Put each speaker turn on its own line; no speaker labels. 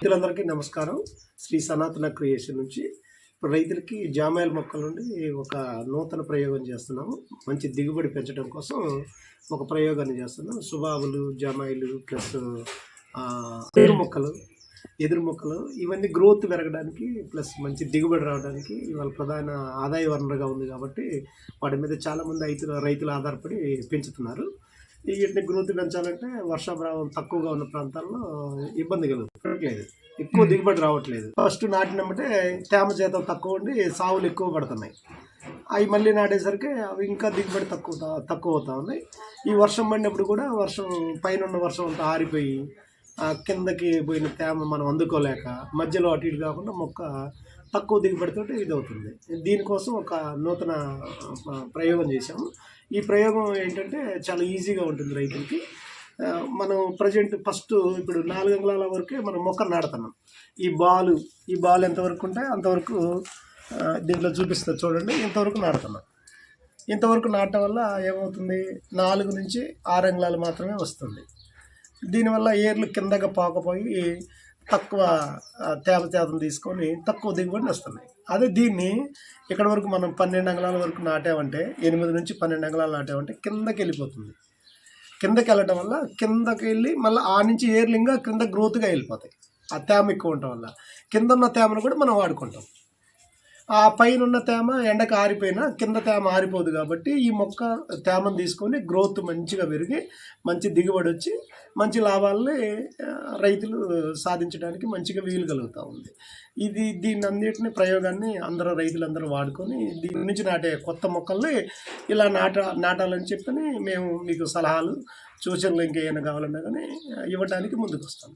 రైతులందరికీ నమస్కారం. శ్రీ సనాతన క్రియేషన్ నుంచి ఇప్పుడు రైతులకి జామాయిల మొక్కల నుండి ఒక నూతన ప్రయోగం చేస్తున్నాము. మంచి దిగుబడి పెంచడం కోసం ఒక ప్రయోగాన్ని చేస్తున్నాం. సుబాబులు జామాయిలు ప్లస్ ఎదురు మొక్కలు ఎదురు మొక్కలు ఇవన్నీ గ్రోత్ పెరగడానికి ప్లస్ మంచి దిగుబడి రావడానికి ఇవాళ ప్రధాన ఆదాయ వనరుగా ఉంది కాబట్టి వాటి మీద చాలామంది రైతులు రైతులు ఆధారపడి పెంచుతున్నారు. వీటిని గ్రోత్ పెంచాలంటే వర్షాభావం తక్కువగా ఉన్న ప్రాంతాల్లో ఇబ్బంది కలుగుతుంది. ఎక్కువ దిగుబడి రావట్లేదు. ఫస్ట్ నాటినమ్మటే తేమ చేతం తక్కువ ఉండి సావులు ఎక్కువ పడుతున్నాయి. అవి మళ్ళీ నాటేసరికి అవి ఇంకా దిగుబడి తక్కువ తక్కువ అవుతా ఉన్నాయి ఈ వర్షం పడినప్పుడు కూడా వర్షం పైన ఉన్న వర్షం అంతా ఆరిపోయి కిందకి పోయిన తేమ మనం అందుకోలేక మధ్యలో అటు ఇటు కాకుండా మొక్క తక్కువ దిగుబడితో ఇది అవుతుంది దీనికోసం ఒక నూతన ప్రయోగం చేశాము. ఈ ప్రయోగం ఏంటంటే చాలా ఈజీగా ఉంటుంది రైతులకి. మనం ప్రజెంట్ ఫస్ట్ ఇప్పుడు నాలుగు అంగుళాల వరకే మనం మొక్కలు నాడుతున్నాం ఈ బాలు ఈ బాల్ ఎంతవరకు ఉంటే అంతవరకు దీంట్లో చూపిస్తుంది చూడండి. ఇంతవరకు నాడుతున్నాం ఇంతవరకు నాటడం వల్ల ఏమవుతుంది? నాలుగు నుంచి ఆరు అంగుళాలు మాత్రమే వస్తుంది. దీనివల్ల ఏర్లు కిందగా పాకపోయి తక్కువ తేమ శాతం తీసుకొని తక్కువ దిగుబడిని వస్తున్నాయి. అదే దీన్ని ఇక్కడ వరకు మనం పన్నెండు అంగళాల వరకు నాటామంటే ఎనిమిది నుంచి పన్నెండు అంగళాలు నాటామంటే కిందకి వెళ్ళిపోతుంది. కిందకి వెళ్ళటం వల్ల కిందకి వెళ్ళి మళ్ళీ ఆ నుంచి ఏర్లు కింద గ్రోత్గా వెళ్ళిపోతాయి. ఆ తేమ ఎక్కువ ఉండటం వల్ల. కింద ఉన్న తేమను కూడా మనం వాడుకుంటాం. ఆ పైన ఉన్న తేమ ఎండకు ఆరిపోయినా కింద తేమ ఆరిపోదు కాబట్టి ఈ మొక్క తేమను తీసుకొని గ్రోత్ మంచిగా పెరిగి మంచి దిగుబడి వచ్చి మంచి లాభాలని రైతులు సాధించడానికి మంచిగా వీలు కలుగుతూ ఉంది. ఇది దీన్ని అన్నిటిని ప్రయోగాన్ని అందరూ రైతులందరూ వాడుకొని దీని నుంచి నాటే కొత్త మొక్కల్ని ఇలా నాట నాటాలని చెప్పని మేము మీకు సలహాలు సూచనలు ఇంకేమైనా కావాలన్నా కానీ ఇవ్వడానికి ముందుకు వస్తాం